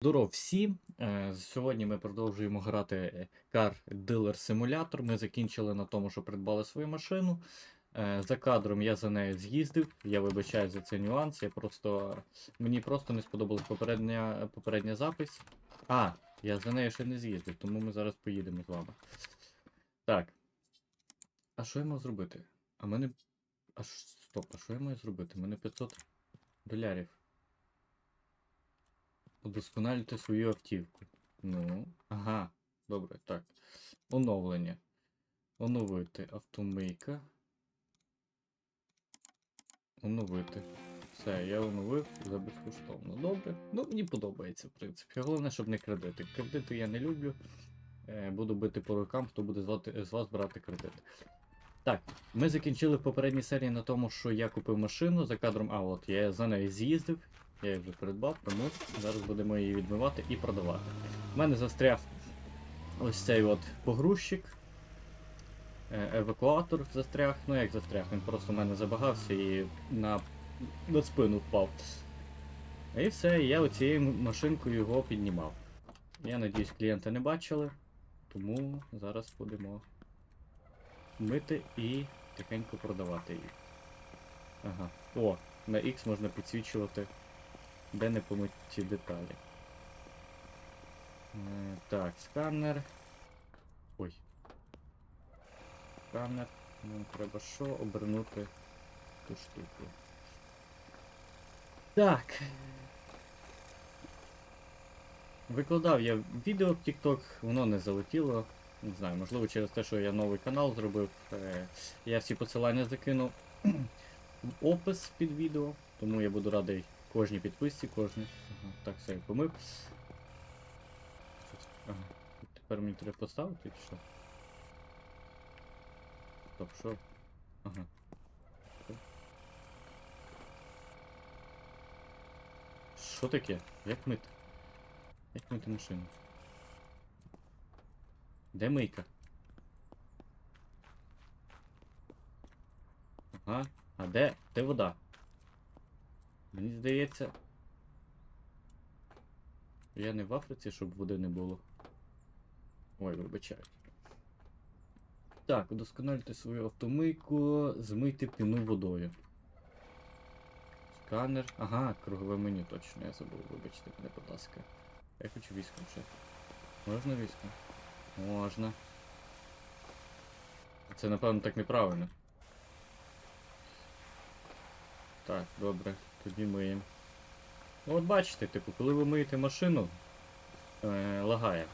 Здоров всім! Е, Сьогодні ми продовжуємо грати е, Car Dealer Simulator. Ми закінчили на тому, що придбали свою машину. Е, За кадром я за нею з'їздив. Я вибачаю за цей нюанс. Я просто... Мені просто не сподобалась попередня, попередня запись. А, я за нею ще не з'їздив, тому ми зараз поїдемо з вами. Так. А що я мав зробити? А мене. А ш- стоп, а що я маю зробити? У мене 500 долярів. Удосконалюйте свою автівку. Ну, ага, добре, так. Оновлення. Оновити автомийка. Оновити. Все, я оновив за безкоштовно. Добре. Ну, мені подобається, в принципі. Головне, щоб не кредити. Кредити я не люблю. Е, буду бити по рукам, хто буде з вас брати кредит. Так, ми закінчили в попередній серії на тому, що я купив машину за кадром. А, от я за нею з'їздив. Я її вже придбав, тому зараз будемо її відмивати і продавати. У мене застряг ось цей от погрузчик. е, Евакуатор застряг. Ну як застряг, він просто в мене забагався і на, на спину впав. І все, я оцією машинкою його піднімав. Я надіюсь, клієнти не бачили, тому зараз будемо мити і тихенько продавати їх. Ага. О, на X можна підсвічувати де не помиті деталі. Е, так, сканер. Ой. Сканер. Нам треба що обернути ту штуку. Так. Викладав я відео в TikTok, воно не залетіло. Не знаю, можливо через те, що я новий канал зробив. Е, Я всі посилання закинув в опис під відео, тому я буду радий кожній підписці, кожній. Ага, так, все, я помив. Ага. Тепер мені треба поставити чи що? Стоп, що? Ага. Що? Таке? Як мити? Як мити машину? Де мийка? Ага. А де? Де вода? Мені здається. Я не в Африці, щоб води не було. Ой, вибачаю. Так, удосконалюйте свою автомийку, змийте піну водою. Сканер. Ага, кругове меню точно, я забув, вибачте мене, будь ласка. Я хочу військом ще. Можна військом? Можна. Це напевно так неправильно. Так, добре, тоді миємо. Ну от бачите, типу, коли ви миєте машину, е, лагає.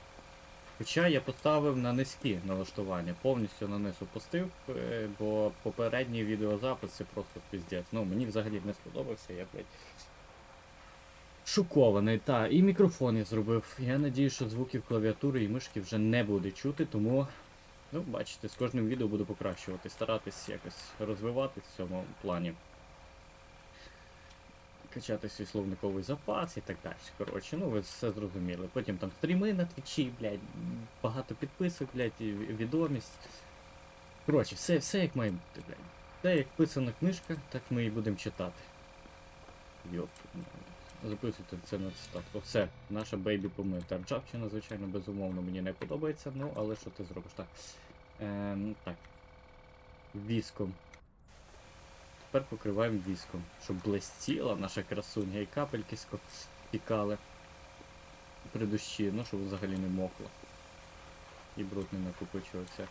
Хоча я поставив на низькі налаштування, повністю на низ опустив, е, бо попередній відеозапис це просто піздець. Ну, мені взагалі не сподобався, я, блядь. Шокований, та, і мікрофон я зробив. Я надію, що звуків клавіатури і мишки вже не буде чути, тому. Ну, бачите, з кожним відео буду покращувати, старатись якось розвивати в цьому плані качати свій словниковий запас і так далі. Коротше, ну ви все зрозуміли. Потім там стріми на твічі, блядь, багато підписок, блядь, і відомість. Коротше, все, все як має бути, блядь. Все як писана книжка, так ми і будемо читати. Йоп. Записуйте це на цитатку. Все, наша бейбі помита. Ржавчина, звичайно, безумовно, мені не подобається, ну але що ти зробиш? Так. Ем, так. Віском. Тепер покриваємо віском, щоб блистіла наша красуня і капельки стікали при дощі, ну щоб взагалі не мокло. І бруд не накопичувався.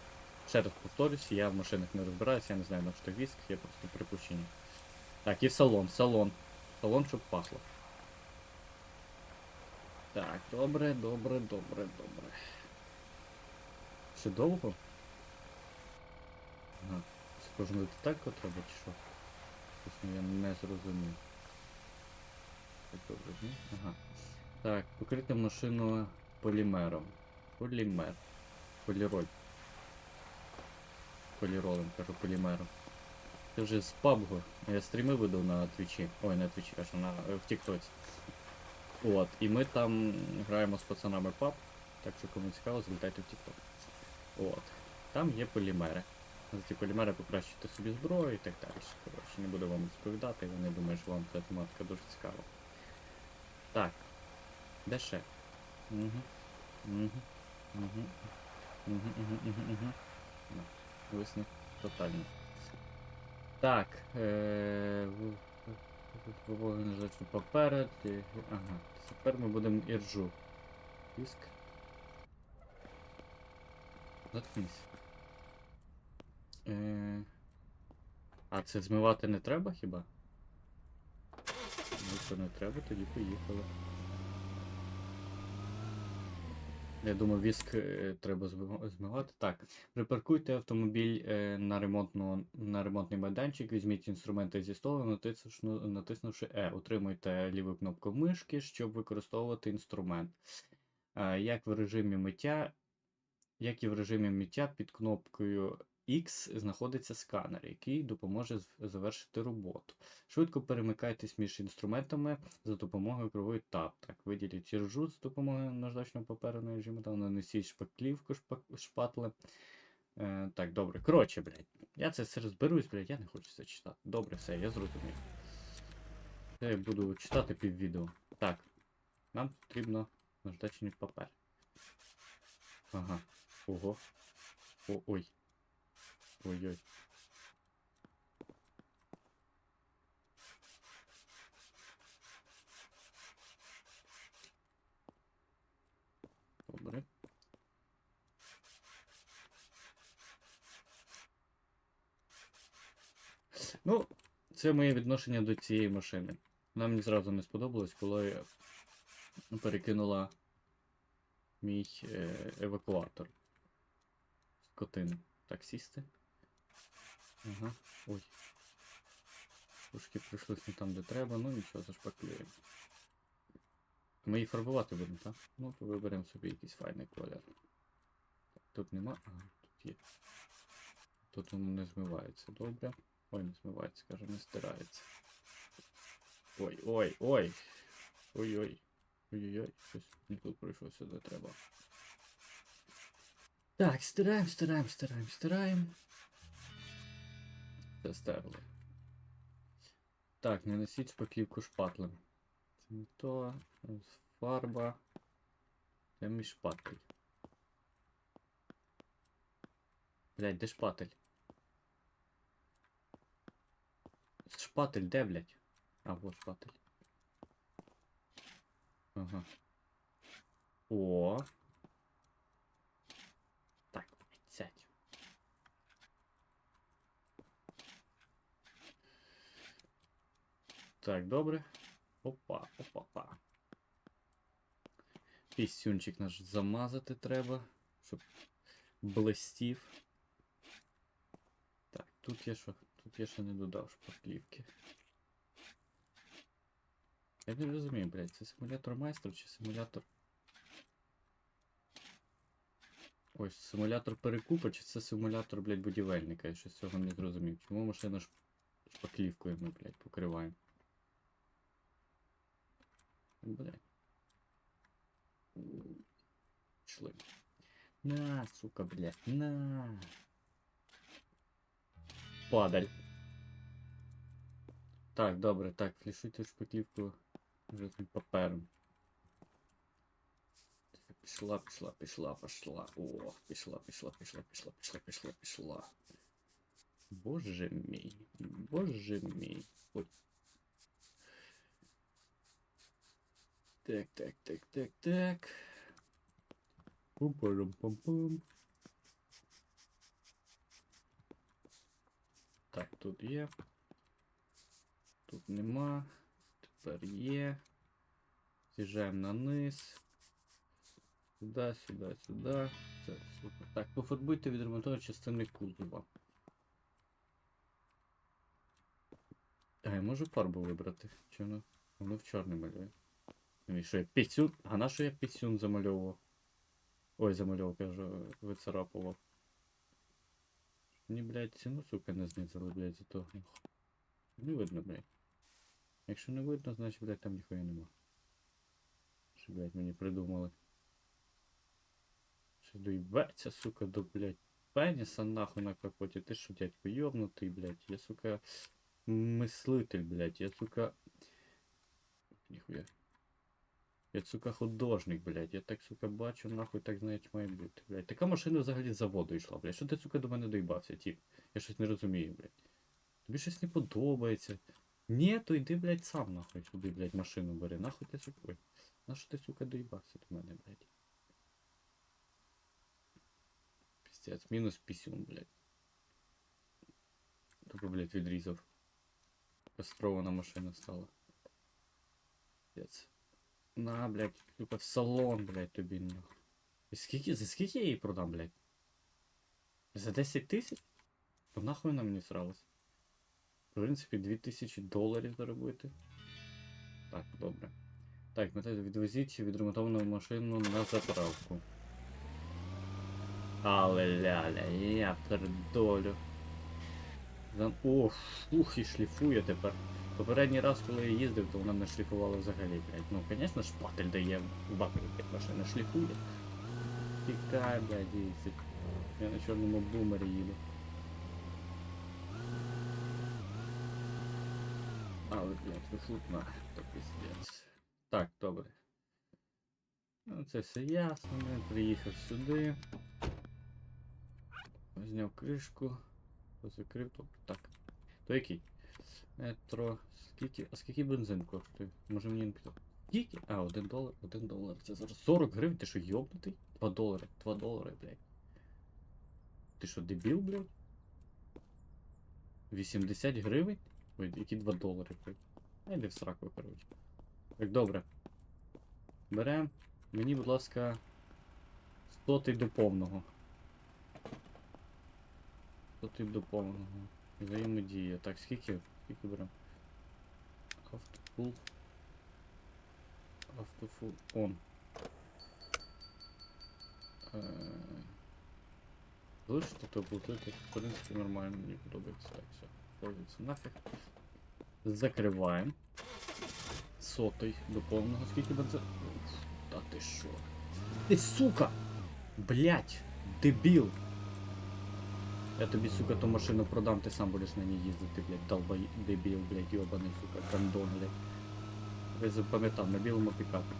Ще раз повторюсь, я в машинах не розбираюся, я не знаю на що віск, я просто припущення. Так, і салон, салон. Салон, щоб пахло. Так, добре, добре, добре, добре. Ще довго? Ага. Це кожну детальку треба чи що? Чесно, я не зрозумів. Ага. Так, покрити машину полімером. Полімер. Поліроль. Поліролем, кажу, полімером. Це вже з PUBG. Я стріми веду на твічі. Ой, на твічі, кажу, на, е, в Тіктоці. От, і ми там граємо з пацанами PUBG, так що кому цікаво, залітайте в Тікток. От. Там є полімери. За ці полімери покращити собі зброю і так далі. Коротше, не буду вам розповідати, я не думаю, що вам ця тематика дуже цікава. Так. Де ще? Угу. Угу. Угу. Угу, угу, угу, угу. Висновок тотально. Так. Е... Вологи нажачу поперед. Ага. Тепер ми будемо іржу. Тиск. Заткнись. Е... А це змивати не треба хіба? Ну, Якщо не треба, тоді поїхали. Я думаю, віск е, треба змивати. Так. Припаркуйте автомобіль е, на, ремонтну, на ремонтний майданчик, візьміть інструменти зі столу, натиснувши, E. Утримуйте ліву кнопку мишки, щоб використовувати інструмент. Як в режимі миття, як і в режимі миття під кнопкою X знаходиться сканер, який допоможе завершити роботу. Швидко перемикайтесь між інструментами за допомогою кругової тап. Так, виділіть ржу з допомогою наждачного паперу на режимі та нанесіть шпаклівку шпак- шпатлем. Е, так, добре. Коротше, блядь. Я це все розберусь, блядь, я не хочу це читати. Добре, все, я зрозумів. Це я буду читати пів відео. Так. Нам потрібно наждачний папер. Ага. Ого. О, ой. Ой-ой. Добре. Ну, це моє відношення до цієї машини. Вона мені зразу не сподобалась, коли я перекинула мій е, евакуатор. Скотину. Так, сісти. Ага. Ой. Трошки прийшлось не там, де треба, ну нічого, зашпаклюємо. Ми її фарбувати будемо, так? Ну, то виберемо собі якийсь файний колір. Тут нема. Ага, тут є. Тут воно не змивається, добре. Ой, не змивається, каже, не стирається. Ой, ой, ой. Ой-ой. Ой-ой-ой, щось не тут прийшло сюди треба. Так, стираємо, стираємо, стираємо, стираємо. Стерли. Так, нанесіть шпаклівку шпатлем. Це не то. Фарба. Це мій шпатель. Блять, де шпатель? Шпатель, де, блять? А, вот шпатель. Ага. О. Так, сядь. Так, добре. Опа, опа, опа. Пісюнчик наш замазати треба, щоб блистів. Так, тут я що? Тут я ще не додав шпаклівки. Я не розумію, блядь, це симулятор майстра чи симулятор. Ось симулятор перекупа, чи це симулятор, блядь, будівельника, я щось цього не зрозумів. Чому машину ш... шпаклівкою ми, блядь, покриваємо? Блядь. Шли. На, сука, блядь, на. Падаль. Так, добре, так, флішуйте шпаклівку жовтим папером. Пішла, пішла, пішла, пішла. О, пішла, пішла, пішла, пішла, пішла, пішла, пішла. Боже мій, боже мій. Ой. Так, так, так, так, так. Пум-парам-пам-пам. Так, тут є. Тут нема. Тепер є. З'їжджаємо на низ. Сюди, сюди, сюди. Це супер. Так, пофарбуйте відремонтовані частини кузова. А я можу фарбу вибрати? Чи воно? Воно в чорне малює. І що я пісюн? А на що я пісюн замальовував? Ой, замальовував, кажу, вицарапував. Мені, блядь, ціну, сука, не знизили, блядь, за того. Не видно, блядь. Якщо не видно, значить, блядь, там ніхуя нема. Що, блядь, мені придумали. Що доїбаться, сука, до, блядь, пеніса нахуй на капоті. Ти що, дядько, йобнутий, блядь. Я, сука, мислитель, блядь. Я, сука... Ніхуя. Я, сука, художник, блядь. Я так, сука, бачу, нахуй так знають має бути. Блядь. Така машина взагалі з заводу йшла, блядь. Що ти, сука, до мене доїбався, тіп? Я щось не розумію, блядь. Тобі щось не подобається. Ні, то йди, блядь, сам нахуй сюди, блядь, машину бери. Нахуй ти, сука. Ой. На що ти, сука, доїбався до мене, блядь? Піздець, мінус пісюн, блядь. Тупо, блядь, відрізав. Кастрована машина стала. Піздець. На, блядь, тупо в салон, блядь, тобі нахуй. І скільки, за скільки я її продам, блядь? За 10 тисяч? То нахуй вона мені сралась? В принципі, 2000 доларів заробити. Так, добре. Так, Матей, відвезіть відремонтовану машину на заправку. Але ляля, я пердолю. Ох, ух, і шліфує тепер. Попередній раз, коли я їздив, то вона не шліфувала взагалі, блядь. Ну, звісно, шпатель дає в бакові, як машина шліфує. Тікай, блядь, їздить. Я на чорному бумері їду. Але, блядь, вихлопна, то піздець. Так, добре. Ну, це все ясно, я приїхав сюди. Зняв кришку. Закрив, тобто так. То який? Метро. Скільки. А скільки бензин коштує? Може мені не піде? Скільки? А, один долар, один долар. Це зараз 40 гривень, ти що йобнутий? 2 долари, 2 долари, блядь. Ти що, дебіл, блядь? 80 гривень? Ой, які 2 долари, блядь. А в сраку, коротше. Так, добре. Берем. Мені, будь ласка, сотий до повного. Сотий до повного. Взаємодія. Так, скільки? Скільки берем? Автофул. Автофул. Он. Е, Залишити то платити. В принципі, нормально, мені подобається. Так, все. Пользується нафіг. Закриваємо. Сотий до повного. Скільки бензин? Та ти що? Ти сука! Блять! Дебіл! Я тобі, сука, ту машину продам, ти сам будеш на ній їздити, блядь, долбай, дебіл, блядь, йобаний, сука, гандон, блядь. Ви запам'ятав, на білому пікапі.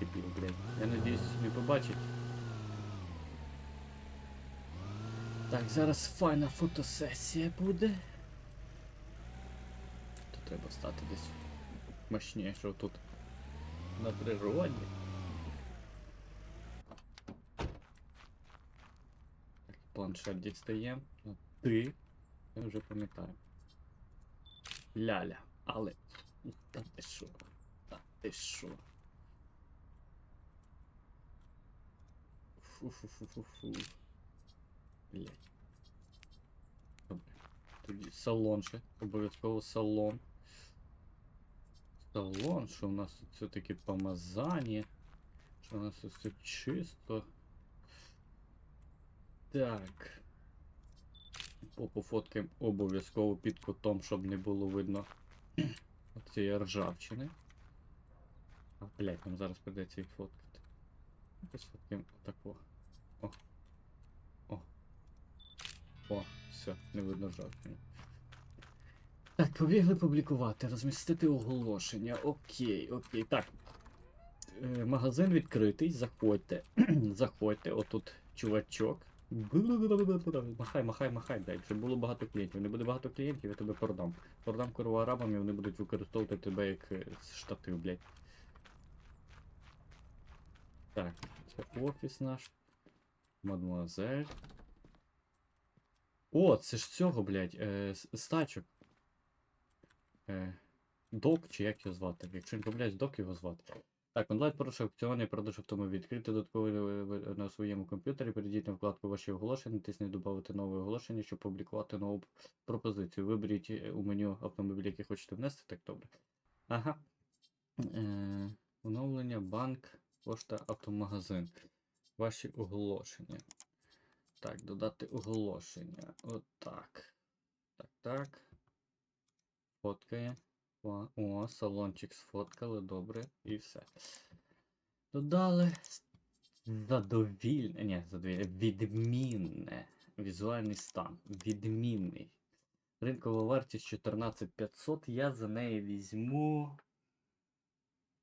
Дебіл, блядь. Я надіюсь, не побачить. Так, зараз файна фотосесія буде. То треба стати десь мощніше тут. На природі. планшет дістаємо. Ну, Ти. Я вже пам'ятаю. Ляля. Але. ну, Та ти що? Та ти що? Фу-фу-фу-фу-фу. Блять. Добре. Тоді салон ще. Обов'язково салон. Салон, що у нас тут все-таки помазання. Що у нас тут все чисто. Так. По пофоткаємо обов'язково під кутом, щоб не було видно цієї ржавчини. А, блять, нам зараз придеться їх фоткати. Якось фоткаємо отако. О. О. О, все, не видно ржавчини. Так, побігли публікувати, розмістити оголошення. Окей, окей. Так. Е, Магазин відкритий, заходьте. заходьте, отут чувачок. Махай, махай, махай, блядь, щоб було багато клієнтів. Не буде багато клієнтів, я тебе продам. Продам корову арабам і вони будуть використовувати тебе як е, штатив, блядь. Так, це офіс наш. Мадмуазель. О, це ж цього, блядь, е, стачок. Е, док, чи як його звати? Якщо не помиляюсь, док його звати. Так, онлайн продаж аукціони продаж автомобіль. Відкрити додатково е, на своєму комп'ютері, перейдіть на вкладку ваші оголошення, натисніть додати нове оголошення, щоб публікувати нову пропозицію. Виберіть е, у меню автомобіль, який хочете внести, так добре. Ага. Е, оновлення, банк, пошта, автомагазин. Ваші оголошення. Так, додати оголошення. Отак. Так, так. Фоткає. О, салончик сфоткали, добре, і все. Додали задовільне, ні, задовільне, відмінне. Візуальний стан. Відмінний. Ринкова вартість 14500, я за неї візьму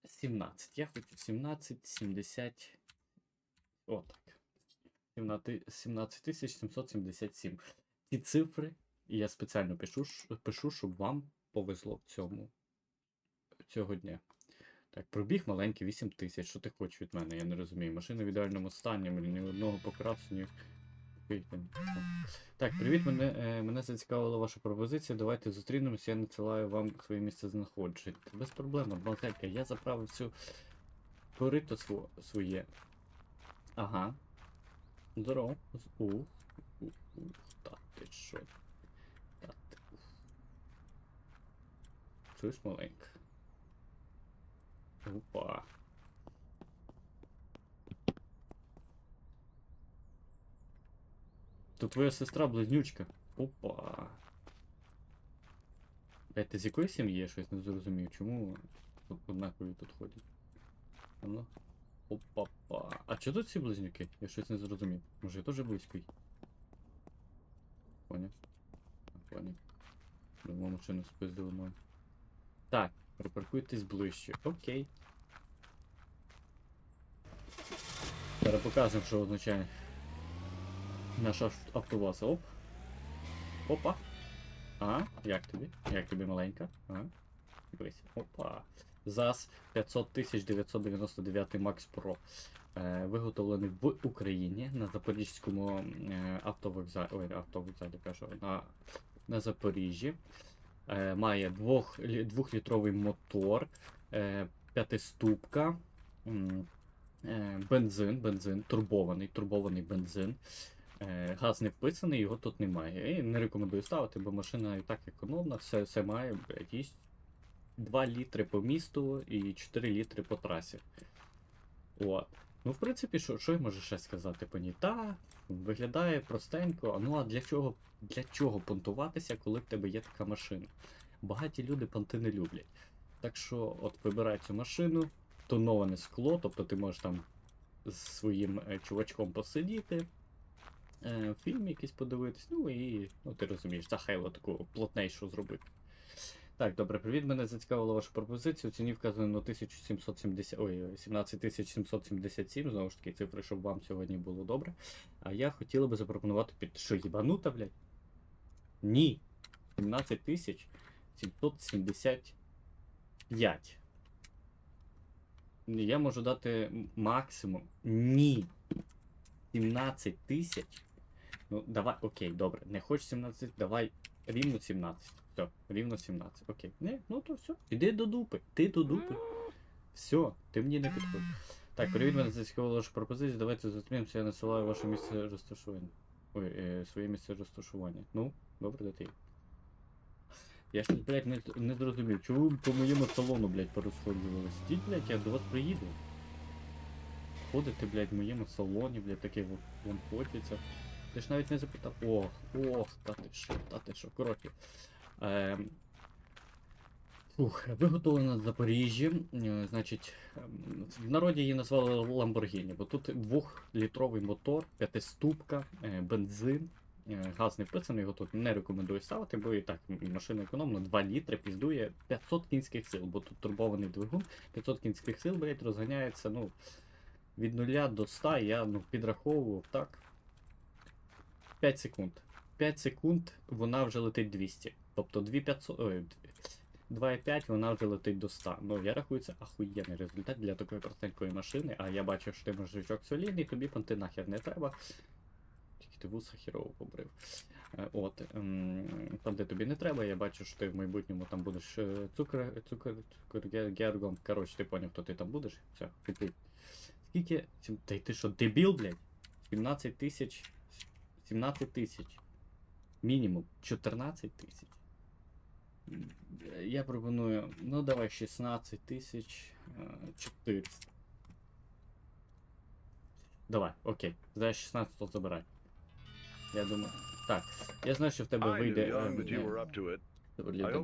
17. Я хочу 17, 70. Отак. 17 17777. Ці цифри я спеціально пишу, пишу, щоб вам повезло в цьому цього дня. Так, пробіг маленький 8 тисяч. Що ти хочеш від мене? Я не розумію. Машина в ідеальному стані, ні одного покрасу, Окей. Так, привіт, мене, е, мене зацікавила ваша пропозиція. Давайте зустрінемося, я надсилаю вам своє місце знаходження. Без проблем, Балтелька, я заправив цю корито сво, своє. Ага. Здорово. Ух, ух, ух, та ти що? Та ти. ух. Чуєш маленька? Опа. То твоя сестра близнючка. Опа. Блять, ти з якої сім'ї я щось не зрозумів? Чому тут однакові тут ходять? А ну. Опа-па. А чого тут ці близнюки? Я щось не зрозумів. Може я теж близький? Поняв. А, Поняв. Думаю, машину спиздили мою. Так, припаркуйтесь ближче. Окей. Зараз покажемо, що означає наш ав- автоваз. Оп. Опа. А, як тобі? Як тобі маленька? А? Дивись. Опа. ЗАЗ 500 999 Max Pro. Е, виготовлений в Україні на Запорізькому е, автовокзалі. Ой, автовокзалі кажу, на, на Запоріжжі. Е, має 2-літровий мотор, е, п'ятиступка, е, бензин, бензин, турбований, турбований бензин. Газ не вписаний, його тут немає. І не рекомендую ставити, бо машина і так економна, все, все має, їсть 2 літри по місту і 4 літри по трасі. От. Ну, в принципі, що, що я можу ще сказати по ній? Та, виглядає простенько, ну а для чого, для чого понтуватися, коли в тебе є така машина? Багаті люди понти не люблять. Так що, от вибирай цю машину, тоноване скло, тобто ти можеш там з своїм е, чувачком посидіти, е, фільм якийсь подивитись, ну і ну, ти розумієш, захайло таку плотнейшу зробити. Так, добре, привіт. Мене зацікавила ваша пропозиція. Ціні вказано на 1770, ой, 17777, знову ж таки, цифри, щоб вам сьогодні було добре. А я хотіла би запропонувати під що їбанута, блядь? Ні. 17 775. Я можу дати максимум. Ні. 17 тисяч. Ну, давай, окей, добре. Не хочеш 17, давай рівно 17. Все, рівно 17. Окей. Не, ну то все. Іди до дупи. Ти до дупи. Все, ти мені не підходиш. Так, привіт, мене зацікавила ваша пропозиція. Давайте зустрінемося, я насилаю ваше місце розташування. Ой, е, своє місце розташування. Ну, добре, де ти? Я щось, блядь, не, не зрозумів. Чому ви по моєму салону, блядь, порозходжували? Стіть, блядь, я до вас приїду. Ходите, блядь, в моєму салоні, блядь, таке вам хочеться. Ти ж навіть не запитав. Ох, ох, та ти що, та ти що, коротше. Ем, Ух, виготовлена в Запоріжжі. Значить, ем, в народі її назвали Lamborghini, бо тут двохлітровий мотор, п'ятиступка, е, бензин. е, Газ не вписаний, його тут не рекомендую ставити, бо і так машина економна, 2 літри піздує 500 кінських сил, бо тут турбований двигун, 500 кінських сил, блять, розганяється, ну, від 0 до 100 я ну, підраховував так. 5 секунд. 5 секунд вона вже летить 200. Тобто 2500. Ой, 2,5 вона вже летить до 100. Ну, я рахую, це ахуєнний результат для такої простенької машини, а я бачу, що ти мужичок солідний, тобі понти нахер не треба. Тільки ти вуса хірово побрив. Е, От, ем, там, де тобі не треба, я бачу, що ти в майбутньому там будеш е, цукор, цукор, цукор гергом. Коротше, ти поняв, хто ти там будеш. Все, купи. Скільки? Та й ти що, дебіл, блядь? 17 тисяч. 17 тисяч. Мінімум 14 тисяч. Я пропоную, ну давай 16 тисяч е, 400. Давай, окей. За 16 то забирай. Я думаю. Так, я знаю, що в тебе вийде. young е,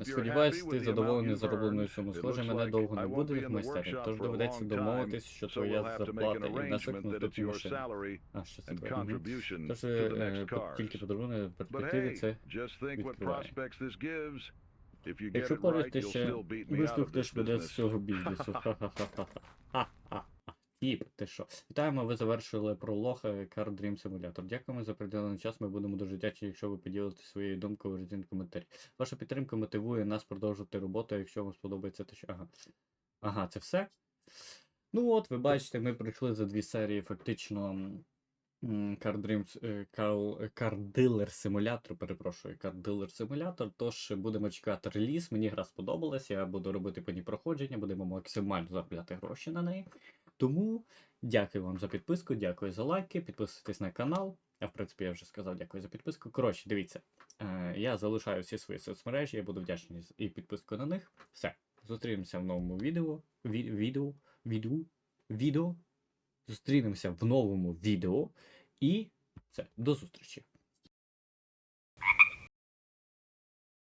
е, Сподіваюсь, ти задоволений заробленою сумою. Схоже, мене довго не буде be in в the майстерні, тож доведеться домовитись, що твоя зарплата і на arrangement звик that it's наступні машини. А, що мгм. Тож, е, тільки перспективі hey, це відкриває. Якщо of виштовхнеш мене з цього бізнесу. Ха-ха-ха-ха-ха. Тіп, ти що? Вітаємо, ви завершили пролог е, Car Dream Simulator. Дякуємо за приділений час. Ми будемо дуже вдячні, якщо ви поділитесь своєю думкою в резин коментарі. Ваша підтримка мотивує нас продовжувати роботу, якщо вам сподобається те, що. Ага. Ага, це все. Ну от, ви бачите, ми пройшли за дві серії фактично. Car Dream, е, перепрошую, Dealer Simulator. Тож будемо чекати реліз. Мені гра сподобалась, я буду робити по ній проходження, будемо максимально заробляти гроші на неї. Тому дякую вам за підписку, дякую за лайки, підписуйтесь на канал. А в принципі, я вже сказав дякую за підписку. Коротше, дивіться, е, я залишаю всі свої соцмережі, я буду вдячний і підписку на них. Все, зустрінемося в новому відео. Ві, відео, відео, відео. Зустрінемося в новому відео. І все, до зустрічі.